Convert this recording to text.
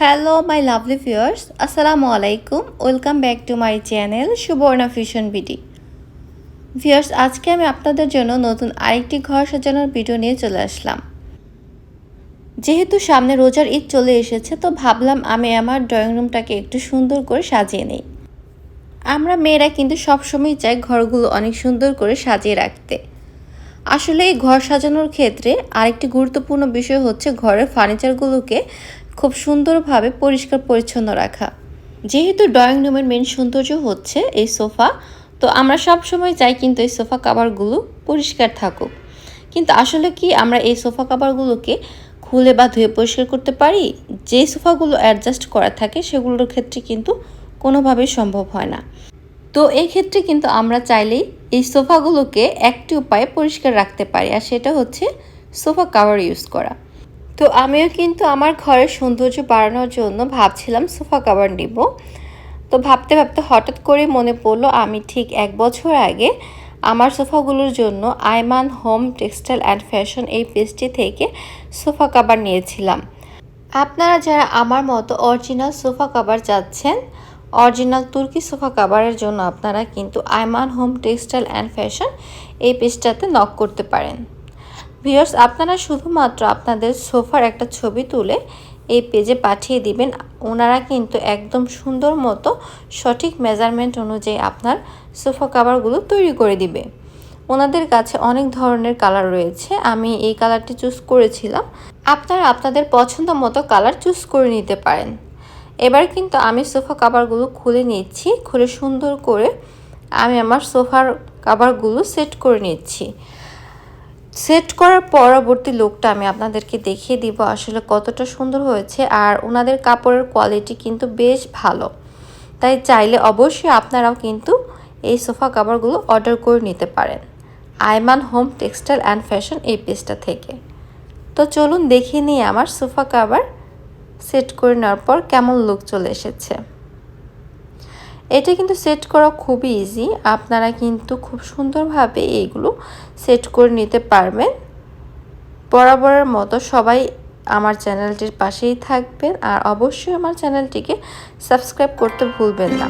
Hello my lovely viewers আসসালামু আলাইকুম welcome back to my channel Subarna fusion BD viewers আজকে আমি আপনাদের জন্য নতুন আরেকটি ঘর সাজানোর ভিডিও নিয়ে চলে আসলাম। যেহেতু সামনে রোজার ঈদ চলে এসেছে, তো ভাবলাম আমি আমার ড্রয়িং রুমটাকে একটু সুন্দর করে সাজিয়ে নিই। আমরা মেয়েরা কিন্তু সবসময় চাই ঘরগুলো অনেক সুন্দর করে সাজিয়ে রাখতে। আসলে এই ঘর সাজানোর ক্ষেত্রে আরেকটি গুরুত্বপূর্ণ বিষয় হচ্ছে ঘরের ফার্নিচারগুলোকে খুব সুন্দরভাবে পরিষ্কার পরিচ্ছন্ন রাখা। যেহেতু ড্রয়িং রুমের মেন সৌন্দর্য হচ্ছে এই সোফা, তো আমরা সব সময় চাই কিন্তু এই সোফা কাভারগুলো পরিষ্কার থাকুক। কিন্তু আসলে কি আমরা এই সোফা কাভারগুলোকে খুলে বা ধুয়ে পরিষ্কার করতে পারি? যে সোফাগুলো অ্যাডজাস্ট করা থাকে সেগুলোর ক্ষেত্রে কিন্তু কোনোভাবেই সম্ভব হয় না। তো এই ক্ষেত্রে কিন্তু আমরা চাইলেই এই সোফাগুলোকে একটি উপায়ে পরিষ্কার রাখতে পারি, আর সেটা হচ্ছে সোফা কাভার ইউজ করা। তো আমিও কিন্তু আমার ঘরের সৌন্দর্য বাড়ানোর জন্য ভাবছিলাম সোফা কাভার নিব। তো ভাবতে ভাবতে হঠাৎ করে মনে পড়ল আমি ঠিক এক বছর আগে আমার সোফাগুলোর জন্য Aiman home textile and fashion এই পেজটি থেকে সোফা কাভার নিয়েছিলাম। আপনারা যারা আমার মতো অরিজিনাল সোফা কাভার চাচ্ছেন, অরিজিনাল তুর্কি সোফা কাভারের জন্য আপনারা কিন্তু Aiman home textile and fashion এই পেজটাতে নক করতে পারেন। ভিউয়ার্স, আপনারা শুধুমাত্র আপনাদের সোফার একটা ছবি তুলে এই পেজে পাঠিয়ে দিবেন। ওনারা কিন্তু একদম সুন্দর মতো সঠিক মেজারমেন্ট অনুযায়ী আপনার সোফা কাভারগুলো তৈরি করে দিবে। ওনাদের কাছে অনেক ধরনের কালার রয়েছে, আমি এই কালারটি চুজ করেছিলাম। আপনারা আপনাদের পছন্দ মতো কালার চুজ করে নিতে পারেন। এবার কিন্তু আমি সোফা কাভারগুলো খুলে নিচ্ছি, খুলে সুন্দর করে আমি আমার সোফার কাভারগুলো সেট করে নিচ্ছি। সেট করার পরবর্তী লুকটা আমি আপনাদেরকে দেখিয়ে দিব আসলে কতটা সুন্দর হয়েছে আর ওনাদের কাপড়ের কোয়ালিটি কিন্তু বেশ ভালো। তাই চাইলে অবশ্যই আপনারাও কিন্তু এই সোফা কাভারগুলো অর্ডার করে নিতে পারেন। Aiman home textile and fashion এই পেজটা থেকে। তো চলুন দেখিয়ে নিয়ে আমার সোফা কাভার সেট করে নেওয়ার পর কেমন লুক চলে এসেছে। এটা কিন্তু সেট করা খুবই ইজি আপনারা কিন্তু খুব সুন্দরভাবে এইগুলো সেট করে নিতে পারবেন। বরাবরের মতো সবাই আমার চ্যানেলটির পাশেই থাকবেন আর অবশ্যই আমার চ্যানেলটিকে সাবস্ক্রাইব করতে ভুলবেন না।